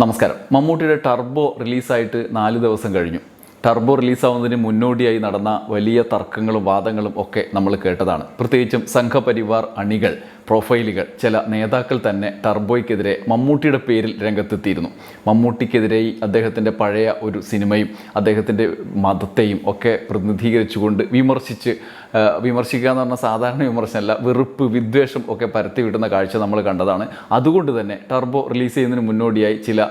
നമസ്കാരം. മമ്മൂട്ടിയുടെ ടർബോ റിലീസായിട്ട് നാല് ദിവസം കഴിഞ്ഞു. ടർബോ റിലീസാവുന്നതിന് മുന്നോടിയായി നടന്ന വലിയ തർക്കങ്ങളും വാദങ്ങളും ഒക്കെ നമ്മൾ കേട്ടതാണ്. പ്രത്യേകിച്ചും സംഘപരിവാർ അണികൾ പ്രൊഫൈലുകൾ. ചില നേതാക്കൾ തന്നെ ടർബോയ്ക്കെതിരെ മമ്മൂട്ടിയുടെ പേരിൽ രംഗത്തെത്തിയിരുന്നു. മമ്മൂട്ടിക്കെതിരെ അദ്ദേഹത്തിന്റെ പഴയ ഒരു സിനിമയും അദ്ദേഹത്തിന്റെ മതത്തെയും ഒക്കെ പ്രതിനിധീകരിച്ചുകൊണ്ട് വിമർശിച്ച് വിമർശിക്കുക എന്ന് പറഞ്ഞാൽ സാധാരണ വിമർശനമല്ല വെറുപ്പ് വിദ്വേഷം ഒക്കെ പരത്തി വിടുന്ന കാഴ്ച നമ്മൾ കണ്ടതാണ്. അതുകൊണ്ട് തന്നെ ടർബോ റിലീസ് ചെയ്യുന്നതിന് മുന്നോടിയായി ചില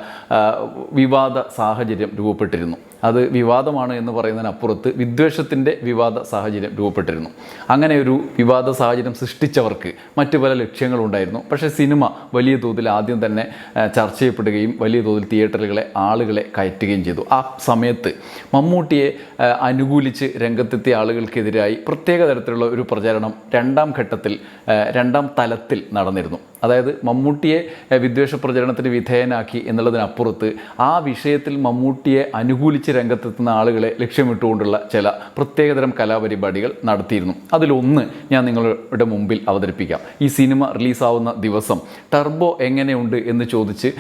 വിവാദ സാഹചര്യം രൂപപ്പെട്ടിരുന്നു. അത് വിവാദമാണ് എന്ന് പറയുന്നതിനപ്പുറത്ത് വിദ്വേഷത്തിന്റെ വിവാദ സാഹചര്യം രൂപപ്പെട്ടിരുന്നു. അങ്ങനെ ഒരു വിവാദ സാഹചര്യം സൃഷ്ടിച്ചവർക്ക് മറ്റു പല ലക്ഷ്യങ്ങളുണ്ടായിരുന്നു. പക്ഷേ സിനിമ വലിയ തോതിൽ ആദ്യം തന്നെ ചർച്ച ചെയ്യപ്പെടുകയും വലിയ തോതിൽ തിയേറ്ററുകളെ ആളുകളെ കയറ്റുകയും ചെയ്തു. ആ സമയത്ത് മമ്മൂട്ടിയെ അനുകൂലിച്ച് രംഗത്തെത്തിയ ആളുകൾക്കെതിരായി പ്രത്യേക തരത്തിലുള്ള ഒരു പ്രചാരണം രണ്ടാം ഘട്ടത്തിൽ രണ്ടാം തലത്തിൽ നടന്നിരുന്നു. അതായത് മമ്മൂട്ടിയെ വിദ്വേഷ പ്രചരണത്തിന് വിധേയനാക്കി എന്നുള്ളതിനപ്പുറത്ത് ആ വിഷയത്തിൽ മമ്മൂട്ടിയെ അനുകൂലിച്ച് രംഗത്തെത്തുന്ന ആളുകളെ ലക്ഷ്യമിട്ടുകൊണ്ടുള്ള ചില പ്രത്യേകതരം കലാപരിപാടികൾ നടത്തിയിരുന്നു. അതിലൊന്ന് ഞാൻ നിങ്ങളുടെ മുമ്പിൽ അവതരിപ്പിക്കാം. ഈ സിനിമ റിലീസാവുന്ന ദിവസം ടർബോ എങ്ങനെയുണ്ട് എന്ന് ചോദിച്ച്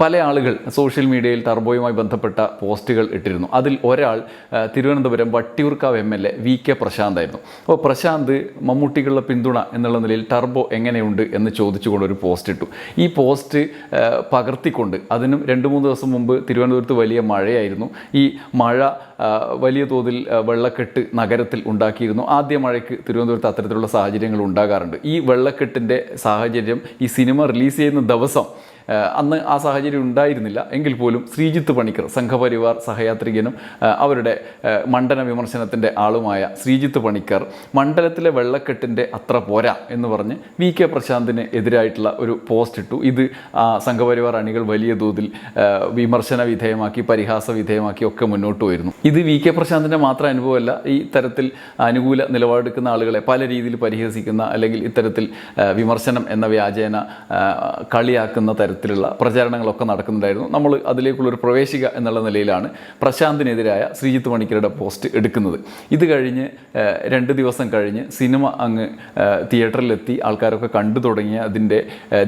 പല ആളുകൾ സോഷ്യൽ മീഡിയയിൽ ടർബോയുമായി ബന്ധപ്പെട്ട പോസ്റ്റുകൾ ഇട്ടിരുന്നു. അതിൽ ഒരാൾ Thiruvananthapuram Vattiyoorkavu M L A V K Prashanth ആയിരുന്നു അപ്പോൾ പ്രശാന്ത് മമ്മൂട്ടിക്കുള്ള പിന്തുണ എന്നുള്ള നിലയിൽ ടർബോ എങ്ങനെയുണ്ട് എന്ന് ചോദിച്ചുകൊണ്ട് ഒരു പോസ്റ്റ് ഇട്ടു. ഈ പോസ്റ്റ് പകർത്തിക്കൊണ്ട് അതിനും രണ്ട് മൂന്ന് ദിവസം മുമ്പ് തിരുവനന്തപുരത്ത് വലിയ മഴയായിരുന്നു. ഈ മഴ വലിയ തോതിൽ വെള്ളക്കെട്ട് നഗരത്തിൽ ഉണ്ടാക്കിയിരുന്നു. ആദ്യ മഴയ്ക്ക് തിരുവനന്തപുരത്ത് അത്തരത്തിലുള്ള സാഹചര്യങ്ങൾ ഉണ്ടാകാറുണ്ട്. ഈ വെള്ളക്കെട്ടിന്റെ സാഹചര്യം ഈ സിനിമ റിലീസ് ചെയ്യുന്ന ദിവസം അന്ന് ആ സാഹചര്യം ഉണ്ടായിരുന്നില്ല. എങ്കിൽ പോലും ശ്രീജിത്ത് പണിക്കർ സംഘപരിവാർ സഹയാത്രികനും അവരുടെ മണ്ഡല വിമർശനത്തിന്റെ ആളുമായ ശ്രീജിത്ത് പണിക്കർ മണ്ഡലത്തിലെ വെള്ളക്കെട്ടിന്റെ അത്ര പോരാ എന്ന് പറഞ്ഞ് വി കെ പ്രശാന്തിന് എതിരായിട്ടുള്ള ഒരു പോസ്റ്റ് ഇട്ടു. ഇത് സംഘപരിവാർ അണികൾ വലിയ തോതിൽ വിമർശന വിധേയമാക്കി പരിഹാസ വിധേയമാക്കി ഒക്കെ മുന്നോട്ട് വരുന്നു ഇത് വി കെ പ്രശാന്തിന്റെ മാത്രം അനുഭവമല്ല ഈ തരത്തിൽ അനുകൂല നിലപാടെടുക്കുന്ന ആളുകളെ പല രീതിയിൽ പരിഹസിക്കുന്ന അല്ലെങ്കിൽ ഇത്തരത്തിൽ വിമർശനം എന്ന വ്യാജേന കളിയാക്കുന്ന കളിയാക്കുന്ന തരത്തിലുള്ള പ്രചാരണങ്ങളൊക്കെ നടക്കുന്നുണ്ടായിരുന്നു. നമ്മൾ അതിലേക്കുള്ളൊരു പ്രവേശിക എന്നുള്ള നിലയിലാണ് പ്രശാന്തിനെതിരായ ശ്രീജിത്ത് മണിക്കരുടെ പോസ്റ്റ് എടുക്കുന്നത്. ഇത് കഴിഞ്ഞ് രണ്ട് ദിവസം കഴിഞ്ഞ് സിനിമ അങ്ങ് തിയേറ്ററിലെത്തി ആൾക്കാരൊക്കെ കണ്ടു തുടങ്ങിയ അതിന്റെ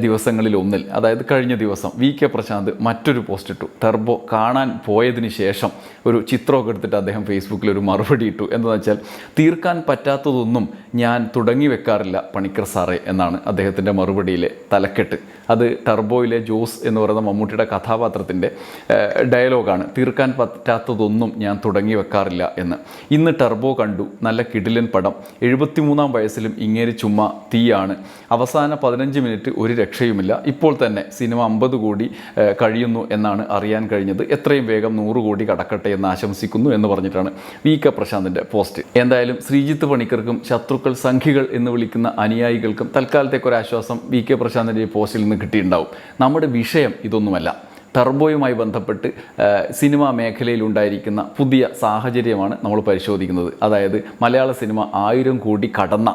ദിവസങ്ങളിൽ ഒന്നിൽ അതായത് കഴിഞ്ഞ ദിവസം വി കെ പ്രശാന്ത് മറ്റൊരു പോസ്റ്റ് ഇട്ടു. ടെർബോ കാണാൻ പോയതിന് ശേഷം ഒരു ചിത്രമൊക്കെ എടുത്തിട്ട് അദ്ദേഹം ഫേസ്ബുക്കിൽ ഒരു മറുപടി ഇട്ടു. എന്താണെന്ന് വെച്ചാൽ തീർക്കാൻ പറ്റാത്തതൊന്നും ഞാൻ തുടങ്ങി വെക്കാറില്ല പണിക്കർ സാറേ എന്നാണ് അദ്ദേഹത്തിന്റെ മറുപടിയിലെ തലക്കെട്ട്. അത് ടർബോയിലെ ജോസ് എന്ന് പറയുന്ന മമ്മൂട്ടിയുടെ കഥാപാത്രത്തിന്റെ ഡയലോഗാണ് തീർക്കാൻ പറ്റാത്തതൊന്നും ഞാൻ തുടങ്ങി വെക്കാറില്ല എന്ന്. ഇന്ന് ടർബോ കണ്ടു നല്ല കിടിലൻ പടം. എഴുപത്തിമൂന്നാം വയസ്സിലും ഇങ്ങേര് ചുമ്മാ തീയാണ്. അവസാന പതിനഞ്ച് മിനിറ്റ് ഒരു രക്ഷയുമില്ല. ഇപ്പോൾ തന്നെ സിനിമ അമ്പത് കോടി കഴിയുന്നു എന്നാണ് അറിയാൻ കഴിഞ്ഞത്. എത്രയും വേഗം നൂറ് കോടി കടക്കട്ടെ എന്ന് ആശംസിക്കുന്നു എന്ന് പറഞ്ഞിട്ടാണ് വി കെ പ്രശാന്തിന്റെ പോസ്റ്റ്. എന്തായാലും ശ്രീജിത്ത് പണിക്കർക്കും ശത്രുക്കൾ സംഖ്യകൾ എന്ന് വിളിക്കുന്ന അനുയായികൾക്കും തൽക്കാലത്തേക്കൊരാശ്വാസം വി കെ പ്രശാന്തിന്റെ പോസ്റ്റിൽ നിന്ന് കിട്ടിയിട്ടുണ്ടാവും. നമ്മുടെ വിഷയം ഇതൊന്നുമല്ല. ടർബോയുമായി ബന്ധപ്പെട്ട് സിനിമാ മേഖലയിൽ ഉണ്ടായിരിക്കുന്ന പുതിയ സാഹചര്യമാണ് നമ്മൾ പരിശോധിക്കുന്നത്. അതായത് മലയാള സിനിമ ആയിരം കോടി കടന്ന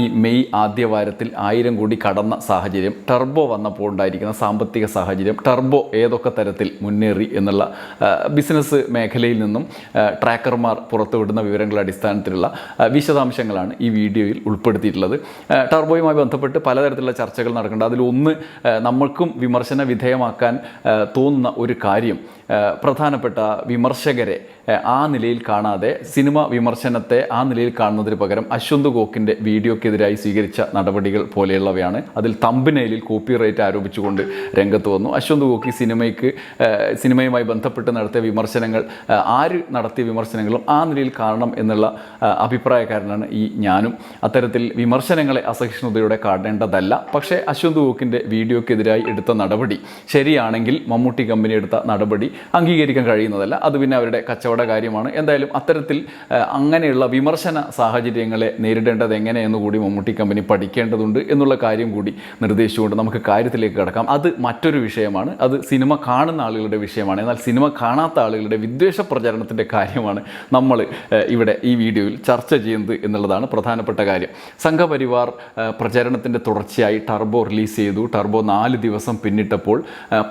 ഈ മെയ് ആദ്യ വാരത്തിൽ ആയിരം കോടി കടന്ന സാഹചര്യം ടർബോ വന്നപ്പോൾ ഉണ്ടായിരിക്കുന്ന സാമ്പത്തിക സാഹചര്യം ടർബോ ഏതൊക്കെ തരത്തിൽ മുന്നേറി എന്നുള്ള ബിസിനസ് മേഖലയിൽ നിന്നും ട്രാക്കർമാർ പുറത്തുവിടുന്ന വിവരങ്ങളുടെ അടിസ്ഥാനത്തിലുള്ള വിശദാംശങ്ങളാണ് ഈ വീഡിയോയിൽ ഉൾപ്പെടുത്തിയിട്ടുള്ളത്. ടർബോയുമായി ബന്ധപ്പെട്ട് പലതരത്തിലുള്ള ചർച്ചകൾ നടക്കുന്നുണ്ട്. അതിലൊന്ന് നമ്മൾക്കും വിമർശന വിധേയമാക്കാൻ തോന്നുന്ന ഒരു കാര്യം പ്രധാനപ്പെട്ട വിമർശകരെ ആ, നിലയിൽ കാണാതെ സിനിമ വിമർശനത്തെ ആ നിലയിൽ കാണുന്നതിന് പകരം അശ്വന്ത് ഗോക്കിന്റെ വീഡിയോക്കെതിരായി സ്വീകരിച്ച നടപടികൾ പോലെയുള്ളവയാണ്. അതിൽ തമ്പിനയിലിൽ കോപ്പിറൈറ്റ് ആരോപിച്ചുകൊണ്ട് രംഗത്ത് വന്നു. അശ്വന്ത് ഗോക്കി സിനിമയ്ക്ക് സിനിമയുമായി ബന്ധപ്പെട്ട് നടത്തിയ വിമർശനങ്ങൾ ആര് നടത്തിയ വിമർശനങ്ങളും ആ നിലയിൽ കാണണം എന്നുള്ള അഭിപ്രായക്കാരനാണ് ഈ ഞാനും. അത്തരത്തിൽ വിമർശനങ്ങളെ അസഹിഷ്ണുതയോടെ കാണേണ്ടതല്ല. പക്ഷേ അശ്വന്ത് ഗോക്കിന്റെ വീഡിയോക്കെതിരായി എടുത്ത നടപടി ശരിയാണെങ്കിൽ മമ്മൂട്ടി കമ്പനി എടുത്ത നടപടി അംഗീകരിക്കാൻ കഴിയുന്നതല്ല. അത് പിന്നെ അവരുടെ കച്ചവട കാര്യമാണ്. എന്തായാലും അത്തരത്തിൽ അങ്ങനെയുള്ള വിമർശന സാഹചര്യങ്ങളെ നേരിടേണ്ടത് എങ്ങനെയെന്ന് കൂടി മമ്മൂട്ടി കമ്പനി പഠിക്കേണ്ടതുണ്ട് എന്നുള്ള കാര്യം കൂടി നിർദ്ദേശിച്ചുകൊണ്ട് നമുക്ക് കാര്യത്തിലേക്ക് കിടക്കാം. അത് മറ്റൊരു വിഷയമാണ്. അത് സിനിമ കാണുന്ന ആളുകളുടെ വിഷയമാണ്. എന്നാൽ സിനിമ കാണാത്ത ആളുകളുടെ വിദ്വേഷ പ്രചരണത്തിന്റെ കാര്യമാണ് നമ്മൾ ഇവിടെ ഈ വീഡിയോയിൽ ചർച്ച ചെയ്യുന്നത് എന്നുള്ളതാണ് പ്രധാനപ്പെട്ട കാര്യം. സംഘപരിവാർ പ്രചരണത്തിന്റെ തുടർച്ചയായി ടർബോ റിലീസ് ചെയ്തു. ടർബോ നാല് ദിവസം പിന്നിട്ടപ്പോൾ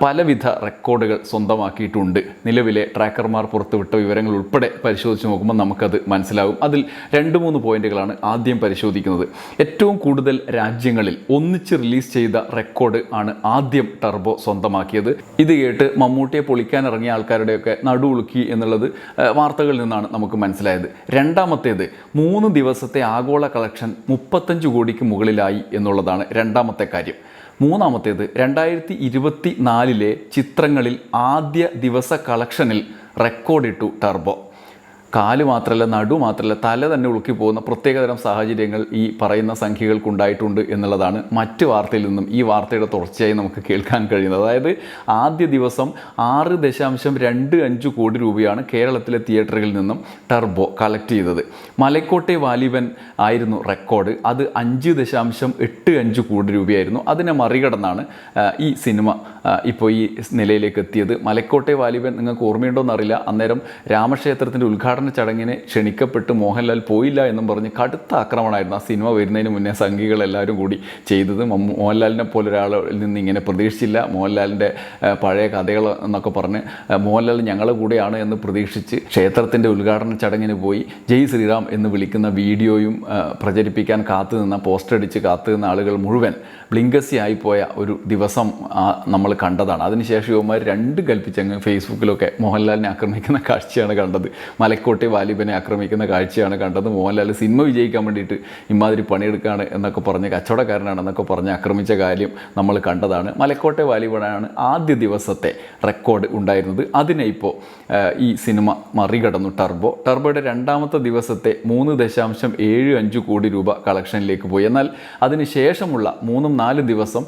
പലവിധ റെക്കോർഡുകൾ സ്വന്തമാക്കിയിട്ടുണ്ട് കൂടിയിട്ടുണ്ട് നിലവിലെ ട്രാക്കർമാർ പുറത്തുവിട്ട വിവരങ്ങൾ ഉൾപ്പെടെ പരിശോധിച്ച് നോക്കുമ്പോൾ നമുക്കത് മനസ്സിലാകും അതിൽ രണ്ട് മൂന്ന് പോയിന്റുകളാണ് ആദ്യം പരിശോധിക്കുന്നത്. ഏറ്റവും കൂടുതൽ രാജ്യങ്ങളിൽ ഒന്നിച്ച് റിലീസ് ചെയ്ത റെക്കോർഡ് ആണ് ആദ്യം ടർബോ സ്വന്തമാക്കിയത്. ഇത് കേട്ട് മമ്മൂട്ടിയെ പൊളിക്കാൻ ഇറങ്ങിയ ആൾക്കാരുടെയൊക്കെ നടുവുളുക്കി എന്നുള്ളത് വാർത്തകളിൽ നിന്നാണ് നമുക്ക് മനസ്സിലായത്. രണ്ടാമത്തേത് മൂന്ന് ദിവസത്തെ ആഗോള കളക്ഷൻ മുപ്പത്തഞ്ച് കോടിക്ക് മുകളിലായി എന്നുള്ളതാണ് രണ്ടാമത്തെ കാര്യം. മൂന്നാമത്തേത് രണ്ടായിരത്തി ഇരുപത്തി നാലിലെ ചിത്രങ്ങളിൽ ആദ്യ ദിവസ കളക്ഷനിൽ റെക്കോർഡിട്ടു ടർബോ. കാൽ മാത്രമല്ല നടു മാത്രമല്ല തല തന്നെ ഉളുക്കി പോകുന്ന പ്രത്യേകതരം സാഹചര്യങ്ങൾ ഈ പറയുന്ന സംഖ്യകൾക്കുണ്ടായിട്ടുണ്ട് എന്നുള്ളതാണ് മറ്റ് വാർത്തയിൽ നിന്നും ഈ വാർത്തയുടെ തുടർച്ചയായി നമുക്ക് കേൾക്കാൻ കഴിയുന്നത്. അതായത് ആദ്യ ദിവസം ആറ് ദശാംശം രണ്ട് അഞ്ച് കോടി രൂപയാണ് കേരളത്തിലെ തിയേറ്ററുകളിൽ നിന്നും ടർബോ കളക്ട് ചെയ്തത്. മലക്കോട്ടെ വാലിബൻ ആയിരുന്നു റെക്കോർഡ്. അത് അഞ്ച് ദശാംശം എട്ട് അഞ്ച് കോടി രൂപയായിരുന്നു. അതിനെ മറികടന്നാണ് ഈ സിനിമ ഇപ്പോൾ ഈ നിലയിലേക്ക് എത്തിയത്. മലക്കോട്ടെ വാലിബൻ നിങ്ങൾക്ക് ഓർമ്മയുണ്ടോ എന്നറിയില്ല. അന്നേരം രാമക്ഷേത്രത്തിന്റെ ഉദ്ഘാടന ചടങ്ങിന് ക്ഷണിക്കപ്പെട്ട് മോഹൻലാൽ പോയില്ല എന്നും പറഞ്ഞ് കടുത്ത ആക്രമണമായിരുന്നു. ആ സിനിമ വരുന്നതിന് മുന്നേ സംഘികളെല്ലാവരും കൂടി ചെയ്തത്. മോഹൻലാലിനെ പോലെ ഒരാളിൽ നിന്ന് ഇങ്ങനെ പ്രതീക്ഷിച്ചില്ല. മോഹൻലാലിന്റെ പഴയ കഥകൾ എന്നൊക്കെ പറഞ്ഞ് മോഹൻലാൽ ഞങ്ങളുടെ കൂടെയാണ് എന്ന് പ്രതീക്ഷിച്ച് ക്ഷേത്രത്തിന്റെ ഉദ്ഘാടന ചടങ്ങിന് പോയി ജയ് ശ്രീറാം എന്ന് വിളിക്കുന്ന വീഡിയോയും പ്രചരിപ്പിക്കാൻ കാത്തു നിന്ന പോസ്റ്റർ അടിച്ച് കാത്തു നിന്ന ആളുകൾ മുഴുവൻ ബ്ലിങ്കസി ആയിപ്പോയ ഒരു ദിവസം നമ്മൾ കണ്ടതാണ്. അതിനുശേഷം യുവമാർ രണ്ട് കൽപ്പിച്ചങ്ങ് ഫേസ്ബുക്കിലൊക്കെ മോഹൻലാലിനെ ആക്രമിക്കുന്ന കാഴ്ചയാണ് കണ്ടത്. മലക്കോട്ടെ വാലിബനെ ആക്രമിക്കുന്ന കാഴ്ചയാണ് കണ്ടത്. മോഹൻലാൽ സിനിമ വിജയിക്കാൻ വേണ്ടിയിട്ട് ഇമാതിരി പണിയെടുക്കുകയാണ് എന്നൊക്കെ പറഞ്ഞ് കച്ചവടക്കാരനാണ് എന്നൊക്കെ പറഞ്ഞ് ആക്രമിച്ച കാര്യം നമ്മൾ കണ്ടതാണ്. മലക്കോട്ടെ വാലിബനാണ് ആദ്യ ദിവസത്തെ റെക്കോർഡ് ഉണ്ടായിരുന്നത്. അതിനെ ഇപ്പോൾ ഈ സിനിമ മറികടന്നു. ടർബോ ടർബോയുടെ രണ്ടാമത്തെ ദിവസത്തെ മൂന്ന് ദശാംശം ഏഴ് അഞ്ച് കോടി രൂപ കളക്ഷനിലേക്ക് പോയി. എന്നാൽ അതിന് ശേഷമുള്ള മൂന്നും നാല് ദിവസം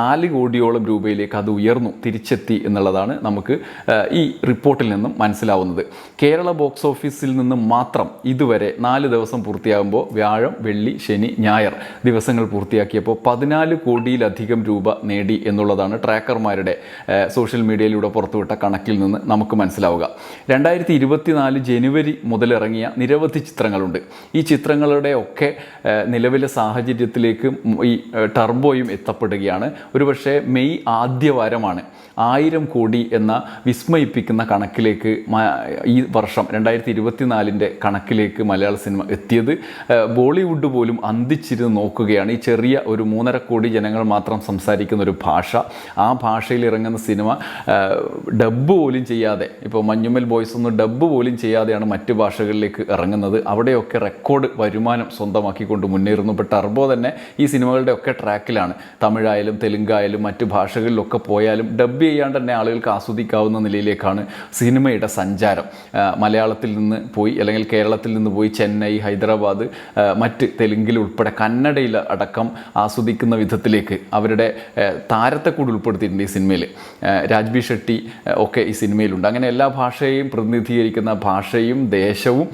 നാല് കോടിയോളം രൂപയിലേക്ക് അത് ഉയർന്നു തിരിച്ചെത്തി എന്നുള്ളതാണ് നമുക്ക് ഈ റിപ്പോർട്ടിൽ നിന്നും മനസ്സിലാവുന്നത്. കേരള ബോക്സ് ഓഫീസിൽ നിന്ന് മാത്രം ഇതുവരെ നാല് ദിവസം പൂർത്തിയാകുമ്പോൾ വ്യാഴം വെള്ളി ശനി ഞായർ ദിവസങ്ങൾ പൂർത്തിയാക്കിയപ്പോൾ പതിനാല് കോടിയിലധികം രൂപ നേടി എന്നുള്ളതാണ് ട്രാക്കർമാരുടെ സോഷ്യൽ മീഡിയയിലൂടെ പുറത്തുവിട്ട കണക്കിൽ നിന്ന് നമുക്ക് മനസ്സിലാവുക. രണ്ടായിരത്തി ഇരുപത്തിനാല് ജനുവരി മുതലിറങ്ങിയ നിരവധി ചിത്രങ്ങളുണ്ട്. ഈ ചിത്രങ്ങളുടെ ഒക്കെ നിലവിലെ സാഹചര്യത്തിലേക്ക് ഈ ടർബോയും എത്തപ്പെടുകയാണ്. ഒരുപക്ഷെ മെയ് ആദ്യവാരമാണ് ആയിരം കോടി എന്ന വിസ്മയിപ്പിക്കുന്ന കണക്കിലേക്ക് ഈ വർഷം രണ്ടായിരത്തി ഇരുപത്തിനാലിന്റെ കണക്കിലേക്ക് മലയാള സിനിമ എത്തിയത്. ബോളിവുഡ് പോലും അന്തിച്ചിരുന്ന് നോക്കുകയാണ്. ഈ ചെറിയ ഒരു മൂന്നര കോടി ജനങ്ങൾ മാത്രം സംസാരിക്കുന്ന ഒരു ഭാഷ. ആ ഭാഷയിൽ ഇറങ്ങുന്ന സിനിമ ഡബ്ബ് പോലും ചെയ്യാതെ ഇപ്പോൾ മഞ്ഞുമ്മൽ ബോയ്സ് ഒന്ന് ഡബ്ബ് പോലും ചെയ്യാതെയാണ് മറ്റ് ഭാഷകളിലേക്ക് ഇറങ്ങുന്നത്. അവിടെയൊക്കെ റെക്കോർഡ് വരുമാനം സ്വന്തമാക്കിക്കൊണ്ട് മുന്നേറുന്നു. ഇപ്പോൾ ടർബോ തന്നെ ഈ സിനിമകളുടെ ഒക്കെ ട്രാക്കിലാണ്. തമിഴായാലും തെലുങ്കായാലും മറ്റ് ഭാഷകളിലൊക്കെ പോയാലും ഡബ്ബ് ചെയ്യാണ്ട് തന്നെ ആളുകൾക്ക് ആസ്വദിക്കാവുന്ന നിലയിലേക്കാണ് സിനിമയുടെ സഞ്ചാരം. മലയാളത്തിൽ നിന്ന് പോയി അല്ലെങ്കിൽ കേരളത്തിൽ നിന്ന് പോയി ചെന്നൈ ഹൈദരാബാദ് മറ്റ് തെലുങ്കിൽ ഉൾപ്പെടെ കന്നഡയിൽ അടക്കം ആസ്വദിക്കുന്ന വിധത്തിലേക്ക് അവരുടെ താരത്തെ കൂടി ഉൾപ്പെടുത്തിയിട്ടുണ്ട് ഈ സിനിമയിൽ. രാജ്ബി ഷെട്ടി ഒക്കെ ഈ സിനിമയിലുണ്ട്. അങ്ങനെ എല്ലാ ഭാഷയെയും പ്രതിനിധീകരിക്കുന്ന ഭാഷയും ദേശവും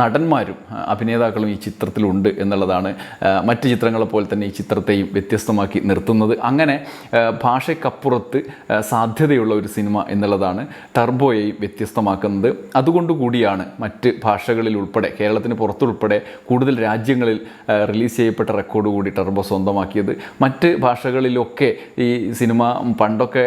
നടന്മാരും അഭിനേതാക്കളും ഈ ചിത്രത്തിലുണ്ട് എന്നുള്ളതാണ് മറ്റ് ചിത്രങ്ങളെ പോലെ തന്നെ ഈ ചിത്രത്തെയും വ്യത്യസ്തമാക്കി നിർത്തുന്നത്. അങ്ങനെ ഭാഷയ്ക്കപ്പുറത്ത് സാധ്യതയുള്ള ഒരു സിനിമ എന്നുള്ളതാണ് ടർബോയെയും വ്യത്യസ്തമാക്കുന്നത്. അതുകൊണ്ട് കൂടിയാണ് മറ്റ് ഭാഷകളിൽ ഉൾപ്പെടെ കേരളത്തിന് പുറത്തുൾപ്പെടെ കൂടുതൽ രാജ്യങ്ങളിൽ റിലീസ് ചെയ്യപ്പെട്ട റെക്കോർഡ് കൂടി ടർബോ സ്വന്തമാക്കിയത്. മറ്റ് ഭാഷകളിലൊക്കെ ഈ സിനിമ പണ്ടൊക്കെ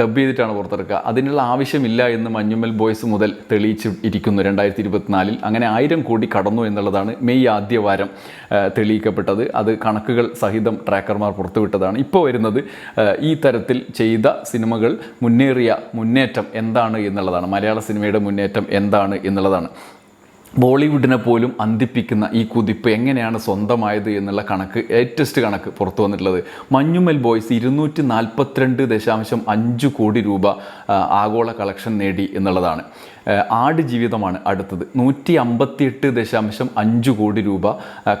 ഡബ് ചെയ്തിട്ടാണ് പുറത്തിറക്കുക. അതിനുള്ള ആവശ്യമില്ല എന്ന് മഞ്ഞുമ്മൽ ബോയ്സ് മുതൽ തെളിയിച്ച് ഇരിക്കുന്നു രണ്ടായിരത്തി ഇരുപത്തിനാലിൽ അങ്ങനെ ആയിരം കോടി കടന്നു എന്നുള്ളതാണ് മെയ് ആദ്യ വാരം തെളിയിക്കപ്പെട്ടത്. അത് കണക്കുകൾ സഹിതം ട്രാക്കർമാർ പുറത്തുവിട്ടതാണ്. ഇപ്പോൾ വരുന്നത് ഈ തരത്തിൽ ചെയ്ത സിനിമകൾ മുന്നേറിയ മുന്നേറ്റം എന്താണ് എന്നുള്ളതാണ്. മലയാള സിനിമയുടെ മുന്നേറ്റം എന്താണ് എന്നുള്ളതാണ്. ബോളിവുഡിനെ പോലും അന്തിപ്പിക്കുന്ന ഈ കുതിപ്പ് എങ്ങനെയാണ് സ്വന്തമായത് എന്നുള്ള കണക്ക് ലേറ്റസ്റ്റ് കണക്ക് പുറത്തു വന്നിട്ടുള്ളത്. മഞ്ഞുമൽ ബോയ്സ് ഇരുന്നൂറ്റി നാൽപ്പത്തിരണ്ട് ദശാംശം അഞ്ച് കോടി രൂപ ആഗോള കളക്ഷൻ നേടി എന്നുള്ളതാണ്. ആട് ജീവിതമാണ് അടുത്തത്. നൂറ്റി അമ്പത്തിയെട്ട് ദശാംശം അഞ്ച് കോടി രൂപ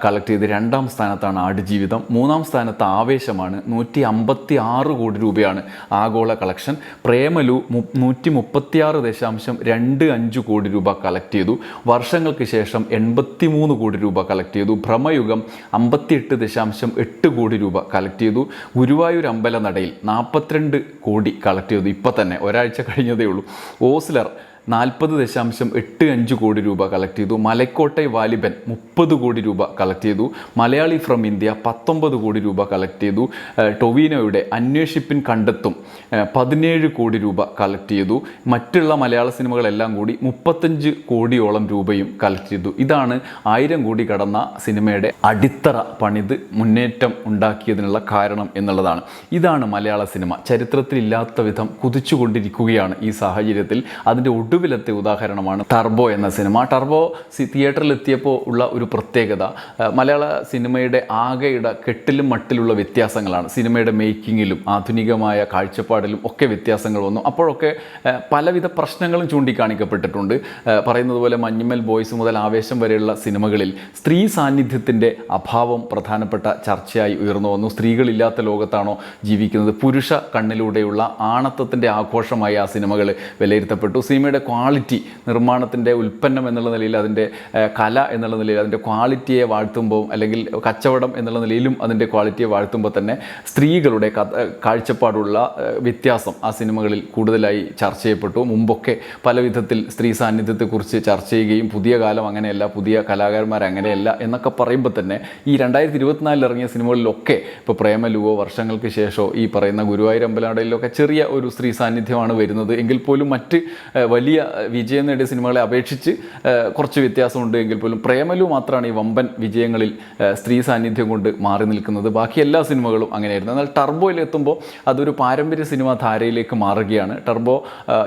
കളക്ട് ചെയ്ത് രണ്ടാം സ്ഥാനത്താണ് ആട് ജീവിതം മൂന്നാം സ്ഥാനത്ത് ആവേശമാണ്. നൂറ്റി അമ്പത്തി ആറ് കോടി രൂപയാണ് ആഗോള കളക്ഷൻ പ്രേമലു നൂറ്റി മുപ്പത്തിയാറ് ദശാംശം രണ്ട് അഞ്ച് കോടി രൂപ കളക്ട് ചെയ്തു. വർഷങ്ങൾക്ക് ശേഷം എൺപത്തി മൂന്ന് കോടി രൂപ കളക്ട് ചെയ്തു. ഭ്രമയുഗം അമ്പത്തിയെട്ട് ദശാംശം എട്ട് കോടി രൂപ കളക്ട് ചെയ്തു. ഗുരുവായൂർ അമ്പല നടയിൽ നാൽപ്പത്തിരണ്ട് കോടി കളക്ട് ചെയ്തു. ഇപ്പം തന്നെ ഒരാഴ്ച കഴിഞ്ഞതേ ഉള്ളൂ. ഓസ്ലർ നാൽപ്പത് ദശാംശം എട്ട് അഞ്ച് കോടി രൂപ കളക്ട് ചെയ്തു. മലക്കോട്ടെ വാലിബൻ മുപ്പത് കോടി രൂപ കളക്ട് ചെയ്തു. മലയാളി ഫ്രം ഇന്ത്യ പത്തൊമ്പത് കോടി രൂപ കളക്ട് ചെയ്തു. ടൊവീനോയുടെ അന്വേഷിപ്പിൻ കണ്ടെത്തും പതിനേഴ് കോടി രൂപ കളക്ട് ചെയ്തു. മറ്റുള്ള മലയാള സിനിമകളെല്ലാം കൂടി മുപ്പത്തഞ്ച് കോടിയോളം രൂപയും കളക്ട് ചെയ്തു. ഇതാണ് ആയിരം കോടി കടന്ന സിനിമയുടെ അടിത്തറ പണിത് മുന്നേറ്റം ഉണ്ടാക്കിയതിനുള്ള കാരണം എന്നുള്ളതാണ്. ഇതാണ് മലയാള സിനിമ. ചരിത്രത്തിലില്ലാത്ത വിധം കുതിച്ചുകൊണ്ടിരിക്കുകയാണ് ഈ സാഹചര്യത്തിൽ. അതിന്റെ ഒടുവിലത്തെ ഉദാഹരണമാണ് ടർബോ എന്ന സിനിമ. ടർബോ സി തിയേറ്ററിൽ എത്തിയപ്പോൾ ഉള്ള ഒരു പ്രത്യേകത മലയാള സിനിമയുടെ ആകെയുടെ കെട്ടിലും മട്ടിലുള്ള വ്യത്യാസങ്ങളാണ്. സിനിമയുടെ മേക്കിങ്ങിലും ആധുനികമായ കാഴ്ചപ്പാടിലും ഒക്കെ വ്യത്യാസങ്ങൾ വന്നു. അപ്പോഴൊക്കെ പലവിധ പ്രശ്നങ്ങളും ചൂണ്ടിക്കാണിക്കപ്പെട്ടിട്ടുണ്ട്. പറയുന്നത് പോലെ മഞ്ഞുമൽ ബോയ്സ് മുതൽ ആവേശം വരെയുള്ള സിനിമകളിൽ സ്ത്രീ സാന്നിധ്യത്തിന്റെ അഭാവം പ്രധാനപ്പെട്ട ചർച്ചയായി ഉയർന്നു വന്നു. സ്ത്രീകളില്ലാത്ത ലോകത്താണോ ജീവിക്കുന്നത്? പുരുഷ കണ്ണിലൂടെയുള്ള ആണത്വത്തിന്റെ ആഘോഷമായി ആ സിനിമകൾ വിലയിരുത്തപ്പെട്ടു. സിനിമയുടെ ക്വാളിറ്റി നിർമ്മാണത്തിന്റെ ഉൽപ്പന്നം എന്നുള്ള നിലയിൽ അതിന്റെ കല എന്നുള്ള നിലയിൽ അതിന്റെ ക്വാളിറ്റിയെ വാഴ്ത്തുമ്പോൾ അല്ലെങ്കിൽ കച്ചവടം എന്നുള്ള നിലയിലും അതിന്റെ ക്വാളിറ്റിയെ വാഴ്ത്തുമ്പോൾ തന്നെ സ്ത്രീകളുടെ കാഴ്ചപ്പാടുള്ള വ്യത്യാസം ആ സിനിമകളിൽ കൂടുതലായി ചർച്ച ചെയ്യപ്പെട്ടു. മുമ്പൊക്കെ പല വിധത്തിൽ സ്ത്രീ സാന്നിധ്യത്തെക്കുറിച്ച് ചർച്ച ചെയ്യുകയും പുതിയ കാലം അങ്ങനെയല്ല പുതിയ കലാകാരന്മാർ അങ്ങനെയല്ല എന്നൊക്കെ പറയുമ്പോൾ തന്നെ ഈ രണ്ടായിരത്തി ഇരുപത്തിനാലിൽ ഇറങ്ങിയ സിനിമകളിലൊക്കെ ഇപ്പോൾ പ്രേമലുവോ വർഷങ്ങൾക്ക് ശേഷമോ ഈ പറയുന്ന ഗുരുവായൂർ അമ്പലനടയിലൊക്കെ ചെറിയ ഒരു സ്ത്രീ സാന്നിധ്യമാണ് വരുന്നത്. എങ്കിൽ പോലും മറ്റ് ഏഹ്, വലിയ വിജയം നേടിയ സിനിമകളെ അപേക്ഷിച്ച് കുറച്ച് വ്യത്യാസമുണ്ട് എങ്കിൽ പോലും പ്രേമലു മാത്രമാണ് ഈ വമ്പൻ വിജയങ്ങളിൽ സ്ത്രീ സാന്നിധ്യം കൊണ്ട് മാറി നിൽക്കുന്നത്. ബാക്കി എല്ലാ സിനിമകളും അങ്ങനെയായിരുന്നു. എന്നാൽ ടർബോയിൽ എത്തുമ്പോൾ അതൊരു പാരമ്പര്യ സിനിമ ധാരയിലേക്ക് മാറുകയാണ്. ടർബോ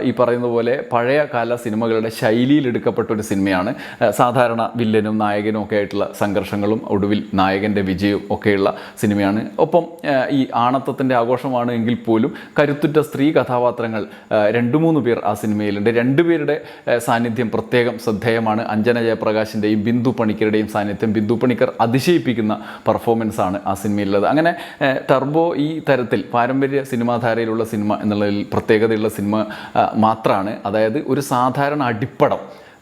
ഈ പറയുന്ന പോലെ പഴയ കാല സിനിമകളുടെ ശൈലിയിൽ എടുക്കപ്പെട്ട ഒരു സിനിമയാണ്. സാധാരണ വില്ലനും നായകനും ഒക്കെ ആയിട്ടുള്ള സംഘർഷങ്ങളും ഒടുവിൽ നായകന്റെ വിജയവും ഒക്കെയുള്ള സിനിമയാണ്. ഒപ്പം ഈ ആണത്വത്തിന്റെ ആഘോഷമാണ് എങ്കിൽ പോലും കരുത്തുറ്റ സ്ത്രീ കഥാപാത്രങ്ങൾ രണ്ടു രണ്ട് മൂന്ന് പേർ ആ സിനിമയിലുണ്ട്. രണ്ടുപേരുടെ സാന്നിധ്യം പ്രത്യേകം ശ്രദ്ധേയമാണ്. അഞ്ജന ജയപ്രകാശിന്റെയും ബിന്ദു പണിക്കരുടെയും സാന്നിധ്യം ബിന്ദു പണിക്കർ അതിശയിപ്പിക്കുന്ന പെർഫോമൻസ് ആണ് ആ സിനിമയിലുള്ളത്. അങ്ങനെ ടർബോ ഈ തരത്തിൽ പാരമ്പര്യ സിനിമാധാരയിലുള്ള സിനിമ എന്നുള്ളതിൽ പ്രത്യേകതയുള്ള സിനിമ മാത്രമാണ് അതായത് ഒരു സാധാരണ അടിപ്പടം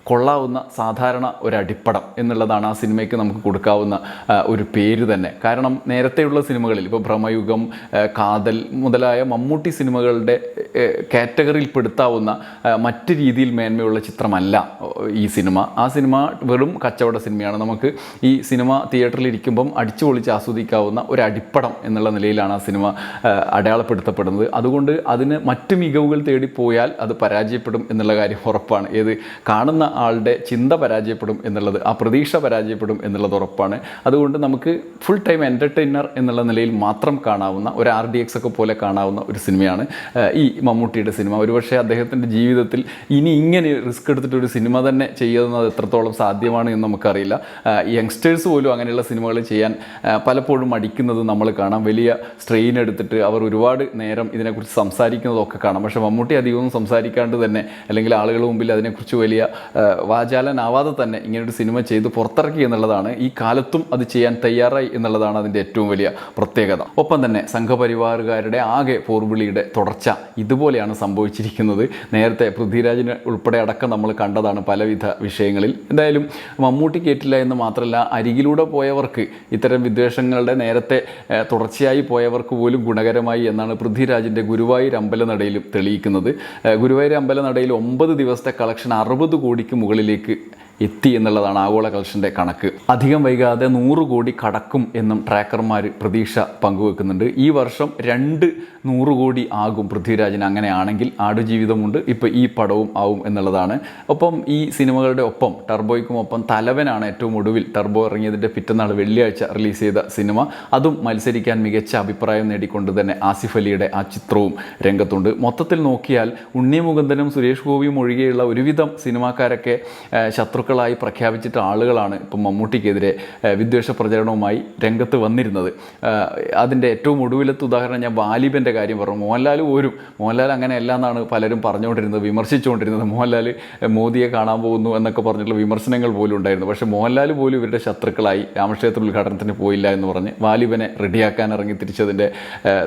കൊള്ളാവുന്ന സാധാരണ ഒരു അടിപ്പടം എന്നുള്ളതാണ് ആ സിനിമയ്ക്ക് നമുക്ക് കൊടുക്കാവുന്ന ഒരു പേര് തന്നെ. കാരണം നേരത്തെയുള്ള സിനിമകളിൽ ഇപ്പോൾ ഭ്രമയുഗം കാതൽ മുതലായ മമ്മൂട്ടി സിനിമകളുടെ കാറ്റഗറിയിൽ പെടുത്താവുന്ന മറ്റ് രീതിയിൽ മേന്മയുള്ള ചിത്രമല്ല ഈ സിനിമ. ആ സിനിമ വെറും കച്ചവട സിനിമയാണ്. നമുക്ക് ഈ സിനിമ തിയേറ്ററിൽ ഇരിക്കുമ്പം അടിച്ചു പൊളിച്ച് ആസ്വദിക്കാവുന്ന ഒരു അടിപ്പടം എന്നുള്ള നിലയിലാണ് ആ സിനിമ അടയാളപ്പെടുത്തപ്പെടുന്നത്. അതുകൊണ്ട് അതിന് മറ്റ് മികവുകൾ തേടി പോയാൽ അത് പരാജയപ്പെടും എന്നുള്ള കാര്യം ഉറപ്പാണ്. ഏത് കാണുന്ന ആളുടെ ചിന്ത പരാജയപ്പെടും എന്നുള്ളത് ആ പ്രതീക്ഷ പരാജയപ്പെടും എന്നുള്ളത് ഉറപ്പാണ്. അതുകൊണ്ട് നമുക്ക് ഫുൾ ടൈം എന്റർടൈനർ എന്നുള്ള നിലയിൽ മാത്രം കാണാവുന്ന ഒരു ആർ ഡി എക്സ് ഒക്കെ പോലെ കാണാവുന്ന ഒരു സിനിമയാണ് ഈ മമ്മൂട്ടിയുടെ സിനിമ. ഒരുപക്ഷെ അദ്ദേഹത്തിന്റെ ജീവിതത്തിൽ ഇനി ഇങ്ങനെ റിസ്ക് എടുത്തിട്ട് ഒരു സിനിമ തന്നെ ചെയ്യുന്നത് എത്രത്തോളം സാധ്യമാണ് എന്ന് നമുക്കറിയില്ല. യങ്സ്റ്റേഴ്സ് പോലും അങ്ങനെയുള്ള സിനിമകൾ ചെയ്യാൻ പലപ്പോഴും മടിക്കുന്നത് നമ്മൾ കാണാം. വലിയ സ്ട്രെയിൻ എടുത്തിട്ട് അവർ ഒരുപാട് നേരം ഇതിനെക്കുറിച്ച് സംസാരിക്കുന്നതൊക്കെ കാണാം. പക്ഷേ മമ്മൂട്ടി അധികവും സംസാരിക്കാണ്ട് തന്നെ അല്ലെങ്കിൽ ആളുകളുടെ മുമ്പിൽ അതിനെക്കുറിച്ച് വലിയ വാചാലനാവാതെ തന്നെ ഇങ്ങനൊരു സിനിമ ചെയ്ത് പുറത്തിറക്കി എന്നുള്ളതാണ് ഈ കാലത്തും അത് ചെയ്യാൻ തയ്യാറായി എന്നുള്ളതാണ് അതിന്റെ ഏറ്റവും വലിയ പ്രത്യേകത. ഒപ്പം തന്നെ സംഘപരിവാറുകാരുടെ ആകെ പോർവിളിയുടെ തുടർച്ച ഇതുപോലെയാണ് സംഭവിച്ചിരിക്കുന്നത്. നേരത്തെ പൃഥ്വിരാജിന് ഉൾപ്പെടെ അടക്കം നമ്മൾ കണ്ടതാണ് പലവിധ വിഷയങ്ങളിൽ. എന്തായാലും മമ്മൂട്ടി കേട്ടില്ല എന്ന് മാത്രമല്ല അരികിലൂടെ പോയവർക്ക് ഇത്തരം വിദ്വേഷങ്ങളുടെ നേരത്തെ തുടർച്ചയായി പോയവർക്ക് പോലും ഗുണകരമായി എന്നാണ് പൃഥ്വിരാജിന്റെ ഗുരുവായൂർ അമ്പലനടയിലും തെളിയിക്കുന്നത്. ഗുരുവായൂർ അമ്പലനടയിൽ ഒമ്പത് ദിവസത്തെ കളക്ഷൻ അറുപത് കോടിക്ക് മുകളിലേക്ക് എത്തി എന്നുള്ളതാണ് ആഗോള കളക്ഷന്റെ കണക്ക്. അധികം വൈകാതെ നൂറ് കോടി കടക്കും എന്നും ട്രാക്കർമാർ പ്രതീക്ഷ പങ്കുവെക്കുന്നുണ്ട്. ഈ വർഷം രണ്ട് നൂറ് കോടി ആകും പൃഥ്വിരാജിന് അങ്ങനെയാണെങ്കിൽ ആടുജീവിതമുണ്ട്. ഇപ്പോൾ ഈ പടവും ആവും എന്നുള്ളതാണ്. ഒപ്പം ഈ സിനിമകളുടെ ഒപ്പം ടർബോയ്ക്കും ഒപ്പം തലവനാണ് ഏറ്റവും ഒടുവിൽ ടർബോ ഇറങ്ങിയതിന്റെ പിറ്റന്നാൾ വെള്ളിയാഴ്ച റിലീസ് ചെയ്ത സിനിമ. അതും മത്സരിക്കാൻ മികച്ച അഭിപ്രായം നേടിക്കൊണ്ട് തന്നെ ആസിഫ് അലിയുടെ ആ ചിത്രവും രംഗത്തുണ്ട്. മൊത്തത്തിൽ നോക്കിയാൽ ഉണ്ണി മുകുന്ദനും സുരേഷ് ഗോപിയും ഒഴികെയുള്ള ഒരുവിധം സിനിമാക്കാരൊക്കെ ഏഹ്, ശത്രുക്കളായി പ്രഖ്യാപിച്ചിട്ട ആളുകളാണ് ഇപ്പം മമ്മൂട്ടിക്കെതിരെ വിദ്വേഷ പ്രചരണവുമായി രംഗത്ത് വന്നിരുന്നത്. അതിന്റെ ഏറ്റവും ഒടുവിലത്തെ ഉദാഹരണം ഞാൻ വാലിബന്റെ കാര്യം പറഞ്ഞു. മോഹൻലാൽ പോരും. മോഹൻലാൽ അങ്ങനെയല്ല എന്നാണ് പലരും പറഞ്ഞുകൊണ്ടിരുന്നത് വിമർശിച്ചുകൊണ്ടിരുന്നത്. മോഹൻലാൽ മോദിയെ കാണാൻ പോകുന്നു എന്നൊക്കെ പറഞ്ഞിട്ടുള്ള വിമർശനങ്ങൾ പോലും ഉണ്ടായിരുന്നു. പക്ഷേ മോഹൻലാൽ പോലും ഇവരുടെ ശത്രുക്കളായി രാമക്ഷേത്ര ഉദ്ഘാടനത്തിന് പോയില്ല എന്ന് പറഞ്ഞ് വാലിബനെ റെഡിയാക്കാൻ ഇറങ്ങി തിരിച്ചതിന്റെ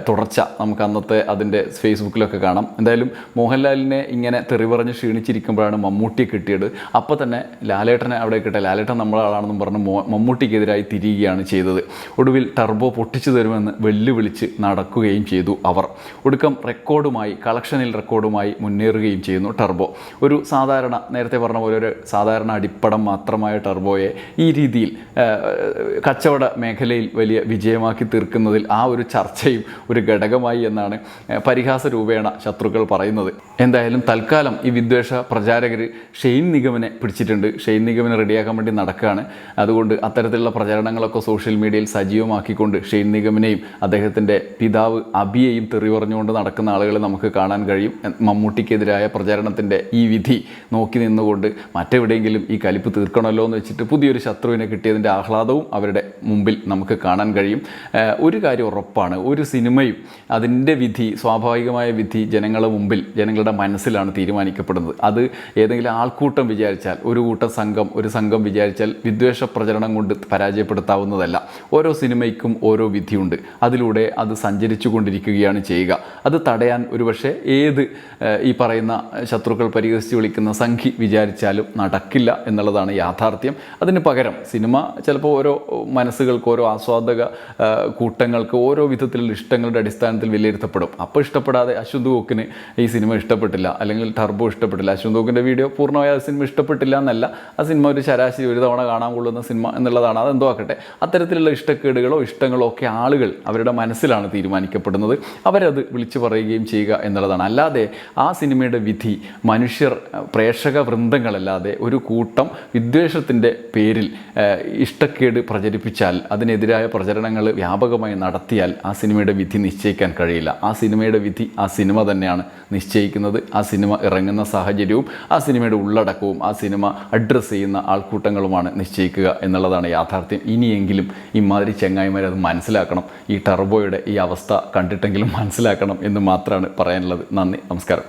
തുടർച്ച നമുക്ക് അന്നത്തെ അതിന്റെ ഫേസ്ബുക്കിലൊക്കെ കാണാം. എന്തായാലും മോഹൻലാലിനെ ഇങ്ങനെ തെറി പറഞ്ഞ് ക്ഷീണിച്ചിരിക്കുമ്പോഴാണ് മമ്മൂട്ടിയെ കിട്ടിയത്. അപ്പോൾ തന്നെ ലാലേട്ടനെ അവിടെ കിട്ടെ ലാലേട്ടൻ നമ്മളെ ആളാണെന്നും പറഞ്ഞ് മമ്മൂട്ടിക്കെതിരായി തിരിയുകയാണ് ചെയ്തത്. ഒടുവിൽ ടർബോ പൊട്ടിച്ചു തരുമെന്ന് വെല്ലുവിളിച്ച് നടക്കുകയും ചെയ്തു അവർ. ഒടുക്കം റെക്കോർഡുമായി കളക്ഷനിൽ റെക്കോർഡുമായി മുന്നേറുകയും ചെയ്യുന്നു ടർബോ. ഒരു സാധാരണ നേരത്തെ പറഞ്ഞ പോലെ ഒരു സാധാരണ അടിപ്പടം മാത്രമായ ടർബോയെ ഈ രീതിയിൽ കച്ചവട മേഖലയിൽ വലിയ വിജയമാക്കി തീർക്കുന്നതിൽ ആ ഒരു ചർച്ചയും ഒരു ഘടകമായി എന്നാണ് പരിഹാസ രൂപേണ ശത്രുക്കൾ പറയുന്നത്. എന്തായാലും തൽക്കാലം ഈ വിദ്വേഷ പ്രചാരകർ ഷെയ്ൻ നിഗമനെ പിടിച്ചിട്ടുണ്ട്. ഷെയ്ൻ നിഗമനെ റെഡിയാക്കാൻ വേണ്ടി നടക്കുകയാണ്. അതുകൊണ്ട് അത്തരത്തിലുള്ള പ്രചരണങ്ങളൊക്കെ സോഷ്യൽ മീഡിയയിൽ സജീവമാക്കിക്കൊണ്ട് ഷെയ്ൻ നിഗമിനെയും അദ്ദേഹത്തിന്റെ പിതാവ് അബിയെയും തെറി പറഞ്ഞുകൊണ്ട് നടക്കുന്ന ആളുകളെ നമുക്ക് കാണാൻ കഴിയും. മമ്മൂട്ടിക്കെതിരായ പ്രചരണത്തിന്റെ ഈ വിധി നോക്കി നിന്നുകൊണ്ട് മറ്റെവിടെയെങ്കിലും ഈ കലിപ്പ് തീർക്കണമല്ലോ എന്ന് വെച്ചിട്ട് പുതിയൊരു ശത്രുവിനെ കിട്ടിയതിന്റെ ആഹ്ലാദവും അവരുടെ മുമ്പിൽ നമുക്ക് കാണാൻ കഴിയും. ഒരു കാര്യം ഉറപ്പാണ്. ഒരു സിനിമയും അതിന്റെ വിധി സ്വാഭാവികമായ വിധി ജനങ്ങളുടെ മുമ്പിൽ ജനങ്ങളുടെ മനസ്സിലാണ് തീരുമാനിക്കപ്പെടുന്നത്. അത് ഏതെങ്കിലും ആൾക്കൂട്ടം വിചാരിച്ചാൽ ഒരു കൂട്ടം സംഘം ഒരു സംഘം വിചാരിച്ചാൽ വിദ്വേഷ പ്രചരണം കൊണ്ട് പരാജയപ്പെടുത്താവുന്നതല്ല. ഓരോ സിനിമയ്ക്കും ഓരോ വിധിയുണ്ട്. അതിലൂടെ അത് സഞ്ചരിച്ചു കൊണ്ടിരിക്കുകയാണ് ചെയ്യുക. അത് തടയാൻ ഒരുപക്ഷെ ഏത് ഈ പറയുന്ന ശത്രുക്കൾ പരിഹസിച്ച് വിളിക്കുന്ന സംഘി വിചാരിച്ചാലും നടക്കില്ല എന്നുള്ളതാണ് യാഥാർത്ഥ്യം. അതിന് പകരം സിനിമ ചിലപ്പോൾ ഓരോ മനസ്സുകൾക്ക് ഓരോ ആസ്വാദക കൂട്ടങ്ങൾക്ക് ഓരോ വിധത്തിലുള്ള ഇഷ്ടങ്ങളുടെ അടിസ്ഥാനത്തിൽ വിലയിരുത്തപ്പെടും. അപ്പോൾ ഇഷ്ടപ്പെടാതെ അശ്വന്ത് കോക്കിന് ഈ സിനിമ ഇഷ്ടപ്പെട്ടില്ല. അല്ലെങ്കിൽ ടർബോ ഇഷ്ടപ്പെട്ടില്ല. അശ്വന്ത് കോക്കിന്റെ വീഡിയോ പൂർണമായ സിനിമ ഇഷ്ടപ്പെട്ടില്ല എന്നല്ല. ആ സിനിമ ഒരു ശരാശരി ഒരു തവണ കാണാൻ കൊള്ളുന്ന സിനിമ എന്നുള്ളതാണ്. അതെന്തോ ആക്കട്ടെ. അത്തരത്തിലുള്ള ഇഷ്ടക്കേടുകളോ ഇഷ്ടങ്ങളോ ഒക്കെ ആളുകൾ അവരുടെ മനസ്സിലാണ് തീരുമാനിക്കപ്പെടുന്നത്. അവരത് വിളിച്ചു പറയുകയും ചെയ്യുക എന്നുള്ളതാണ്. അല്ലാതെ ആ സിനിമയുടെ വിധി മനുഷ്യർ പ്രേക്ഷക വൃന്ദങ്ങളല്ലാതെ ഒരു കൂട്ടം വിദ്വേഷത്തിന്റെ പേരിൽ ഇഷ്ടക്കേട് പ്രചരിപ്പിച്ചാൽ അതിനെതിരായ പ്രചരണങ്ങൾ വ്യാപകമായി നടത്തിയാൽ ആ സിനിമയുടെ വിധി നിശ്ചയിക്കാൻ കഴിയില്ല. ആ സിനിമയുടെ വിധി ആ സിനിമ തന്നെയാണ് നിശ്ചയിക്കുന്നത്. ആ സിനിമ ഇറങ്ങുന്ന സാഹചര്യവും ആ സിനിമയുടെ ഉള്ളടക്കവും ആ സിനിമ അഡ്രസ്സ് ചെയ്യുന്ന ആൾക്കൂട്ടങ്ങളുമാണ് നിശ്ചയിക്കുക എന്നുള്ളതാണ് യാഥാർത്ഥ്യം. ഇനിയെങ്കിലും ഇമാതിരി ചെങ്ങായിമാരെ അത് മനസ്സിലാക്കണം. ഈ ടർബോയുടെ ഈ അവസ്ഥ കണ്ടിട്ടെങ്കിലും മനസ്സിലാക്കണം എന്ന് മാത്രമാണ് പറയാനുള്ളത്. നന്ദി നമസ്കാരം.